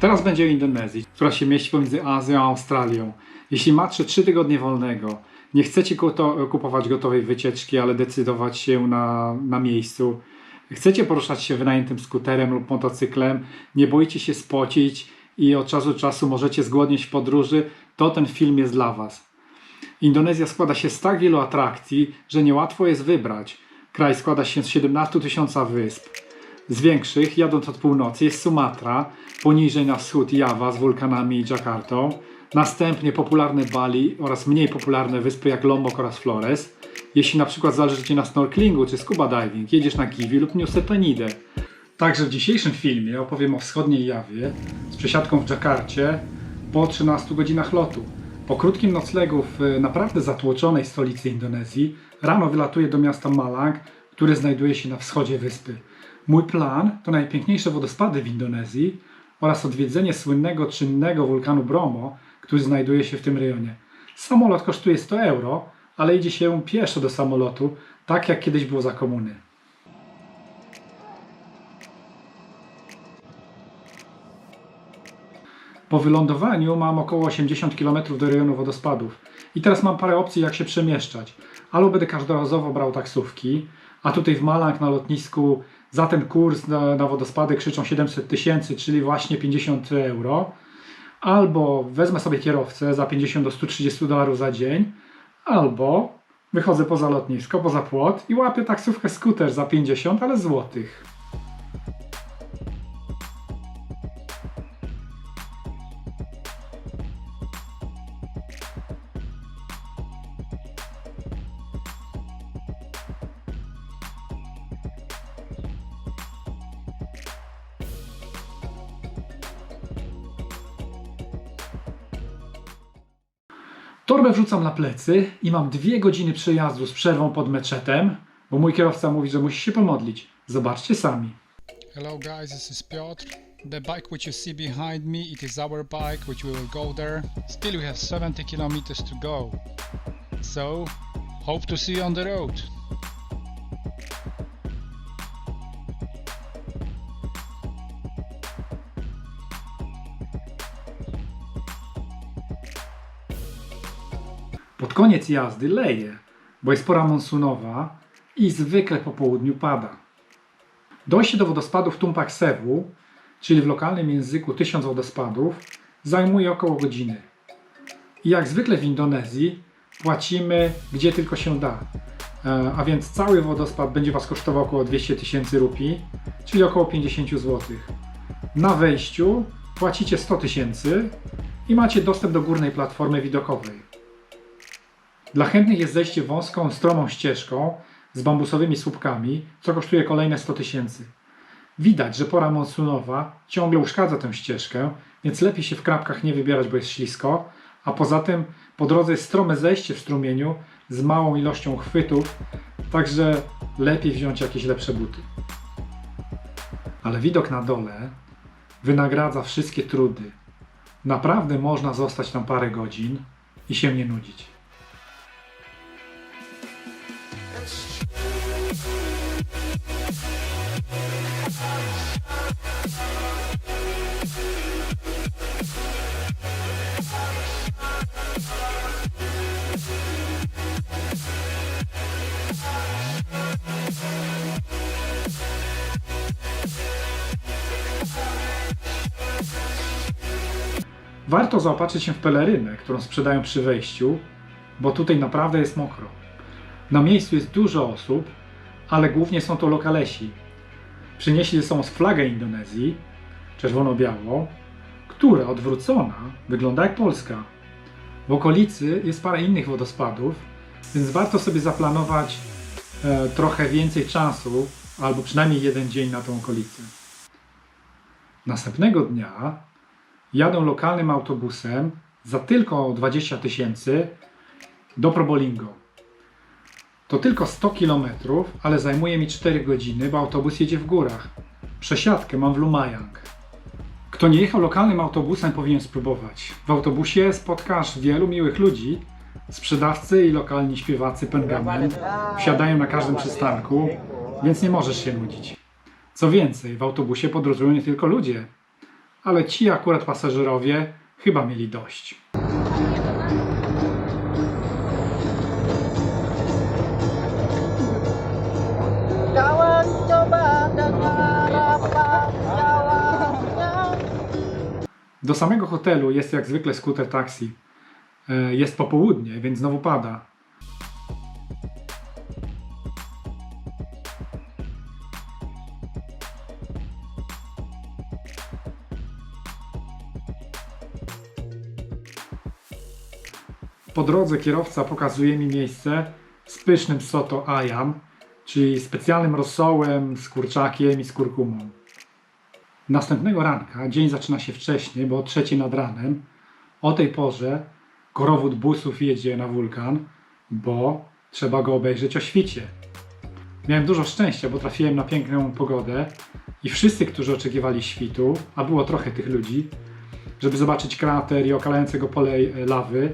Teraz będzie o Indonezji, która się mieści pomiędzy Azją a Australią. Jeśli macie 3 tygodnie wolnego, nie chcecie kupować gotowej wycieczki, ale decydować się na, na miejscu, chcecie poruszać się wynajętym skuterem lub motocyklem, nie boicie się spocić i od czasu do czasu możecie zgłodnieć w podróży, to ten film jest dla Was. Indonezja składa się z tak wielu atrakcji, że niełatwo jest wybrać. Kraj składa się z 17 tysiąca wysp. Z większych, jadąc od północy, jest Sumatra, poniżej na wschód Jawa z wulkanami i Dżakartą, następnie popularne Bali oraz mniej popularne wyspy jak Lombok oraz Flores. Jeśli na przykład zależy Ci na snorkelingu czy scuba diving, jedziesz na Kiwi lub Penida. Także w dzisiejszym filmie opowiem o wschodniej Jawie z przesiadką w Dżakarcie po 13 godzinach lotu. Po krótkim noclegu w e, naprawdę zatłoczonej stolicy Indonezji rano wylatuję do miasta Malang, które znajduje się na wschodzie wyspy. Mój plan to najpiękniejsze wodospady w Indonezji oraz odwiedzenie słynnego czynnego wulkanu Bromo, który znajduje się w tym rejonie. Samolot kosztuje 100 euro, ale idzie się pieszo do samolotu, tak jak kiedyś było za komuny. Po wylądowaniu mam około 80 km do rejonu wodospadów. I teraz mam parę opcji, jak się przemieszczać. Albo będę każdorazowo brał taksówki, a tutaj w Malang na lotnisku za ten kurs na, na wodospady krzyczą 700 tysięcy, czyli właśnie 50 euro. Albo wezmę sobie kierowcę za 50 do 130 dolarów za dzień, albo wychodzę poza lotnisko, poza płot i łapię taksówkę skuter za 50, ale złotych. Torbę wrzucam na plecy i mam dwie godziny przejazdu z przerwą pod meczetem, bo mój kierowca mówi, że musi się pomodlić. Zobaczcie sami. Hello guys, this is Piotr. The bike which you see behind me, it is our bike which we will go there. Still we have 70 kilometers to go. So, hope to see you on the road. Koniec jazdy leje, bo jest pora monsunowa i zwykle po południu pada. Dojście do wodospadów Tumpak Sewu, czyli w lokalnym języku 1000 wodospadów, zajmuje około godziny. I jak zwykle w Indonezji płacimy gdzie tylko się da. E, A więc cały wodospad będzie Was kosztował około 200 tysięcy rupii, czyli około 50 zł. Na wejściu płacicie 100 tysięcy i macie dostęp do górnej platformy widokowej. Dla chętnych jest zejście wąską, stromą ścieżką z bambusowymi słupkami, co kosztuje kolejne 100 tysięcy. Widać, że pora monsunowa ciągle uszkadza tę ścieżkę, więc lepiej się w krapkach nie wybierać, bo jest ślisko, a poza tym po drodze jest strome zejście w strumieniu z małą ilością chwytów, także lepiej wziąć jakieś lepsze buty. Ale widok na dole wynagradza wszystkie trudy. Naprawdę można zostać tam parę godzin i się nie nudzić. Warto zaopatrzyć się w pelerynę, którą sprzedają przy wejściu, bo tutaj naprawdę jest mokro. Na miejscu jest dużo osób, ale głównie są to lokalesi. Przynieśli ze sobą flagę Indonezji, czerwono-białą, która odwrócona wygląda jak Polska. W okolicy jest parę innych wodospadów, więc warto sobie zaplanować e, trochę więcej czasu, albo przynajmniej jeden dzień na tą okolicę. Następnego dnia jadę lokalnym autobusem za tylko 20 tysięcy do Probolingo. To tylko 100 km, ale zajmuje mi 4 godziny, bo autobus jedzie w górach. Przesiadkę mam w Lumayang. Kto nie jechał lokalnym autobusem, powinien spróbować. W autobusie spotkasz wielu miłych ludzi. Sprzedawcy i lokalni śpiewacy pengamen wsiadają na każdym przystanku, więc nie możesz się nudzić. Co więcej, w autobusie podróżują nie tylko ludzie, ale ci akurat pasażerowie chyba mieli dość. Do samego hotelu jest jak zwykle skuter taksi. E, Jest popołudnie, więc znowu pada. Po drodze kierowca pokazuje mi miejsce z pysznym soto ayam, czyli specjalnym rosołem z kurczakiem i z kurkumą. Następnego ranka dzień zaczyna się wcześniej, bo o trzeciej nad ranem. O tej porze korowód busów jedzie na wulkan, bo trzeba go obejrzeć o świcie. Miałem dużo szczęścia, bo trafiłem na piękną pogodę i wszyscy, którzy oczekiwali świtu, a było trochę tych ludzi, żeby zobaczyć krater i okalającego pole e, lawy,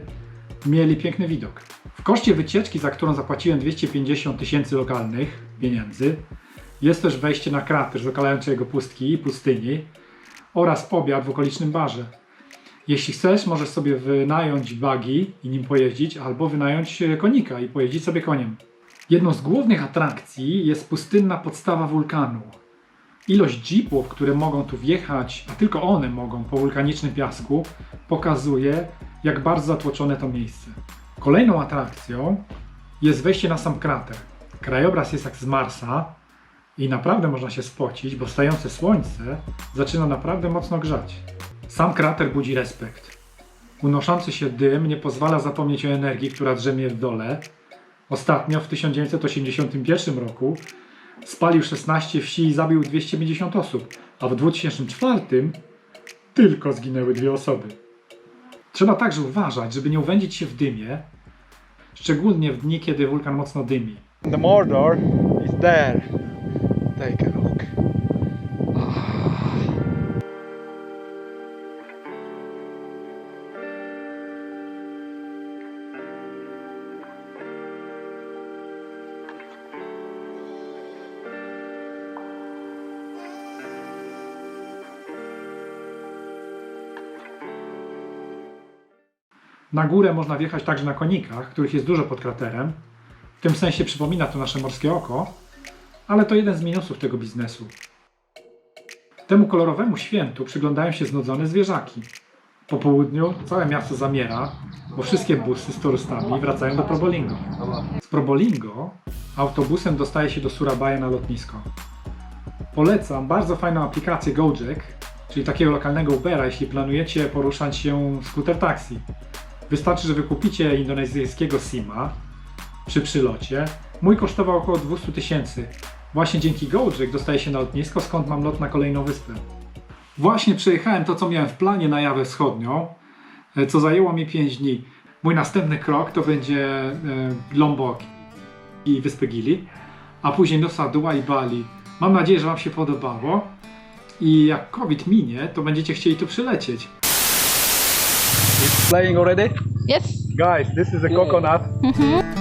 mieli piękny widok. W koszcie wycieczki, za którą zapłaciłem 250 tysięcy lokalnych pieniędzy, jest też wejście na krater z pustki i pustyni oraz obiad w okolicznym barze. Jeśli chcesz, możesz sobie wynająć buggy i nim pojeździć, albo wynająć e, konika i pojeździć sobie koniem. Jedną z głównych atrakcji jest pustynna podstawa wulkanu. Ilość jeepów, które mogą tu wjechać, a tylko one mogą po wulkanicznym piasku, pokazuje, jak bardzo zatłoczone to miejsce. Kolejną atrakcją jest wejście na sam krater. Krajobraz jest jak z Marsa, i naprawdę można się spocić, bo wstające słońce zaczyna naprawdę mocno grzać. Sam krater budzi respekt. Unoszący się dym nie pozwala zapomnieć o energii, która drzemie w dole. Ostatnio w 1981 roku spalił 16 wsi i zabił 250 osób, a w 2004 tylko zginęły dwie osoby. Trzeba także uważać, żeby nie uwędzić się w dymie, szczególnie w dni, kiedy wulkan mocno dymi. The Mordor is there. Take a Na górę można wjechać także na konikach, których jest dużo pod kraterem. W tym sensie przypomina to nasze morskie oko, ale to jeden z minusów tego biznesu. Temu kolorowemu świętu przyglądają się znudzone zwierzaki. Po południu całe miasto zamiera, bo wszystkie busy z turystami wracają do Probolingo. Z Probolingo autobusem dostaje się do Surabaya na lotnisko. Polecam bardzo fajną aplikację Gojek, czyli takiego lokalnego Ubera, jeśli planujecie poruszać się skuter taksi. Wystarczy, że wykupicie indonezyjskiego SIM-a przy przylocie. Mój kosztował około 200 tysięcy. Właśnie dzięki Gojek dostaję się na lotnisko, skąd mam lot na kolejną wyspę. Właśnie przejechałem to, co miałem w planie na Jawę Wschodnią, e, co zajęło mi 5 dni. Mój następny krok to będzie e, Lombok i Wyspy Gili, a później Nusa Dua i Bali. Mam nadzieję, że Wam się podobało i jak COVID minie, to będziecie chcieli tu przylecieć. Is playing already? Yes Guys, this is a coconut. Mhm.